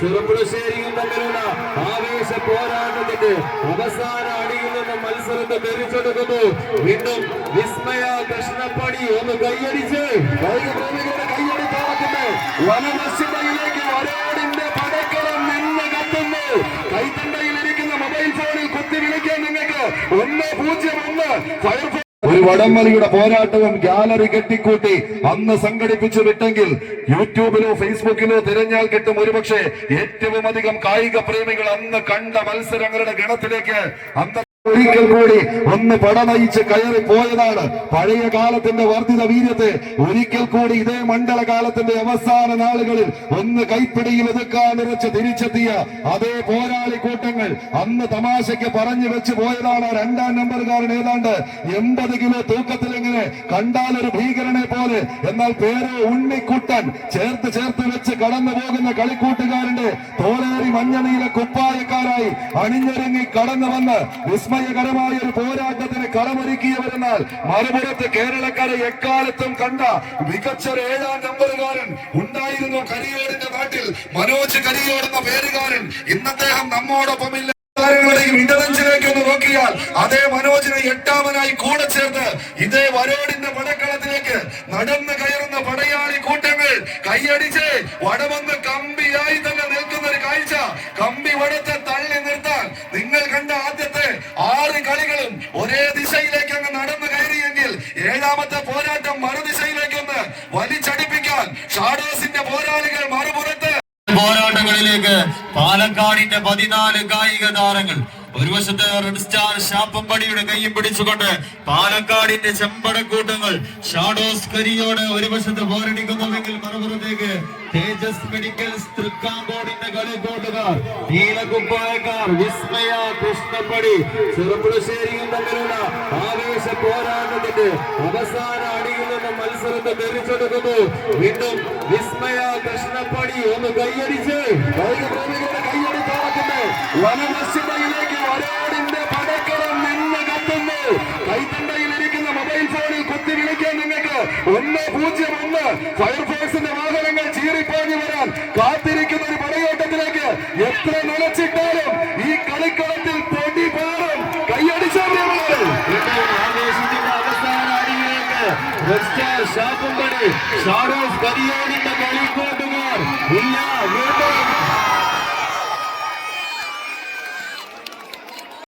ചെറുപ്പുളശ്ശേരിയും തമ്മിലുള്ള ആവേശ പോരാട്ടത്തിന്റെ അവസാന അടിയിൽ നിന്ന് മത്സരത്തെ ധരിച്ചെടുക്കുന്നു വീണ്ടും വിസ്മയ കൃഷ്ണപ്പണി ഒന്ന് കൈയടിച്ച് കായിക പ്രേമികളുടെ കൈയടി താളത്തിന് പടക്കളം നിന്ന് കത്തുന്നു. കൈത്തണ്ടയിലിരിക്കുന്ന മൊബൈൽ ഫോണിൽ കുത്തി വിളിക്കാൻ നിങ്ങൾക്ക്. ഒന്ന് പൂജ്യം ഒന്ന്. ഒരു വടംവലിയുടെ പോരാട്ടവും ഗാലറി കെട്ടിക്കൂട്ടി അന്ന് സംഘടിപ്പിച്ചു വിട്ടെങ്കിൽ യൂട്യൂബിലോ ഫേസ്ബുക്കിലോ തിരഞ്ഞാൽ കിട്ടും ഒരുപക്ഷെ ഏറ്റവും അധികം കായിക പ്രേമികൾ അന്ന് കണ്ട മത്സരങ്ങളുടെ ഗണത്തിലേക്ക് അന്ന് ഒരിക്കൽ കൂടി ഒന്ന് പടനയിച്ച് കയറി പോയതാണ്. പഴയ കാലത്തിന്റെ വർദ്ധിത വീര്യത്തെ ഒരിക്കൽ കൂടി ഇതേ മണ്ഡല കാലത്തിന്റെ അവസാന നാളുകളിൽ ഒന്ന് കൈപ്പിടിയിൽ ഒതുക്കാൻ നിറച്ച് തിരിച്ചെത്തിയ അതേ പോരാളി കൂട്ടങ്ങൾ അന്ന് തമാശയ്ക്ക് പറഞ്ഞു വെച്ച് പോയതാണ് രണ്ടാം നമ്പറുകാരൻ ഏതാണ്ട് എൺപത് കിലോ തൂക്കത്തിൽ എങ്ങനെ കണ്ടാൽ ഒരു ഭീകരനെ പോലെ. എന്നാൽ പേര് ഉണ്ണിക്കുട്ടൻ ചേർത്ത് ചേർത്ത് വെച്ച് കടന്നു പോകുന്ന കളിക്കൂട്ടുകാരന്റെ തോലേറി മഞ്ഞനീല കുപ്പായക്കാരായി അണിഞ്ഞൊരുങ്ങി കടന്നു വന്ന് വിസ്മയകരമായ ഒരു പോരാട്ടത്തിന് കളമൊരുക്കിയവരെന്നാൽ മറുപുറത്ത് കേരളക്കാരെ എക്കാലത്തും കണ്ട മികച്ച ഒരു ഏഴാം നമ്പറുകാരൻ ഉണ്ടായിരുന്നു കരിയോടിന്റെ നാട്ടിൽ. മനോജ് കരിയോട് എന്ന പേരുകാരൻ. ഇന്ന് അദ്ദേഹം നമ്മോടൊപ്പമില്ല. താരങ്ങളെയും ഒന്ന് നോക്കിയാൽ അതേ മനോജിനെ എട്ടാമനായി കൂടെ ചേർത്ത് ഇതേ വരോടിന്റെ പടക്കളത്തിലേക്ക് നടന്ന് കയറുന്ന പടയാളി കൂട്ടങ്ങൾ. കൈയടിച്ച് വടമെന്ന് കമ്പിയായി തന്നെ നിൽക്കുന്ന ഒരു കാഴ്ച. കമ്പി വടത്തെ ആറ് ഒരേ ദിശയിലേക്ക് അങ്ങ് നടന്നു കയറിയെങ്കിൽ ഏഴാമത്തെ പോരാട്ടം മറുദിശയിലേക്കൊന്ന് വലിച്ചടിപ്പിക്കാൻ ഷാഡോ പോരാട്ടങ്ങളിലേക്ക് പാലക്കാടിന്റെ പതിനാല് കായിക താരങ്ങൾ. ഒരു വശത്ത് റെഡ് സ്റ്റാർ ശാപ്പമ്പടിയുടെ കൈയും പിടിച്ചുകൊണ്ട് പാലക്കാടിന്റെ ചെമ്പടക്കൂട്ടങ്ങൾ. ഷാഡോസ് കരിയോട് ഒരു വശത്ത് പോരടിക്കുന്നുവെങ്കിൽ മറുപുറത്തേക്ക് തേജസ് മെഡിക്കൽസ് തൃക്കാങ്കോടിന്റെ കളിക്കോട്ടുകാർ. നീലക്കുപ്പായക്കാർ വിസ്മയ കൃഷ്ണപ്പടി. ചെറുപ്പുളശ്ശേരിയും തമ്മിലുള്ള ആവേശ പോരാട്ടത്തിന്റെ അവസാന അടിയിൽ നിന്ന് മത്സരത്തെ തെരിച്ചെടുക്കുന്നു വീണ്ടും വിസ്മയ കൃഷ്ണപ്പടി ഒന്ന് കൈയടിച്ച് കായിക പ്രേമികളുടെ കൈയടി താളത്തിന് വനനശിമയിലേക്ക് വരോടിന്റെ പടക്കളം നിന്ന് കത്തുന്നു കൈത്തണ്ടയിലിരിക്കുന്ന മൊബൈൽ ഫോണിൽ കുത്തി വിളിക്കാൻ നിങ്ങൾക്ക് ഒന്ന് പൂജ്യം ഒന്ന് ഫയർഫോഴ്സിന്റെ വാഹനങ്ങൾ ചീറിപ്പാഞ്ഞു വരാൻ കാത്തിരിക്കുന്ന ഒരു പടയോട്ടത്തിലേക്ക് എത്ര നിലച്ചിട്ടാലും ഈ കളിക്കളത്തിൽ പൊടി പാറും കൈയടിച്ചാൽ ഷാപ്പുംപടി ഷാഡോസ് കരിയോടിന്റെ കളിക്കൂട്ടുകാർ ഇല്ല